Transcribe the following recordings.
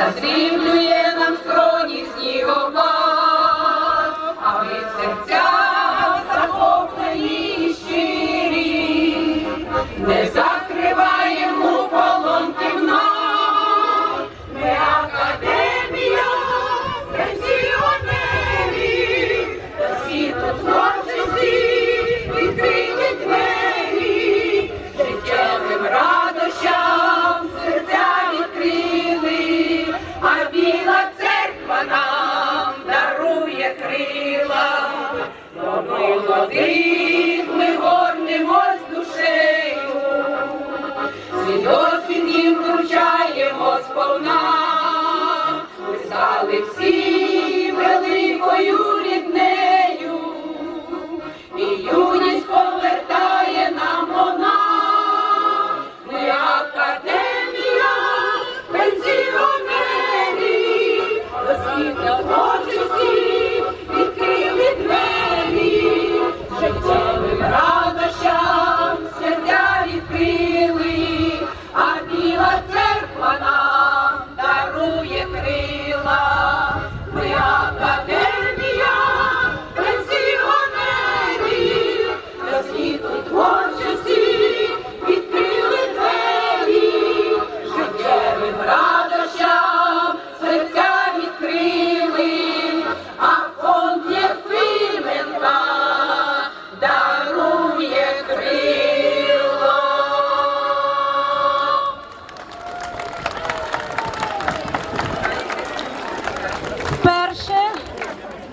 застрімлює нам скроні снігопад, а ми в серцях не закриваємо полонки в нас, ми академія, пенсіонерів, та. До молодих ми горнемось душею, свій досвід їм вручаємо сповна. Ми стали всі великою ріднею, і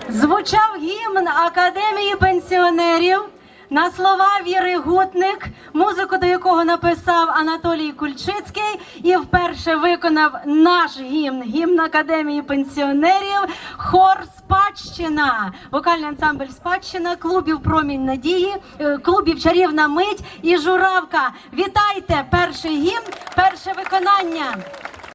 звучав гімн Академії пенсіонерів на слова Віри Гутник, музику до якого написав Анатолій Кульчицький, і вперше виконав наш гімн, гімн Академії пенсіонерів, хор Спадщина, вокальний ансамбль Спадщина, клубів Промінь надії, е, клубів Чарівна мить і Журавка. Вітайте! Перший гімн, перше виконання.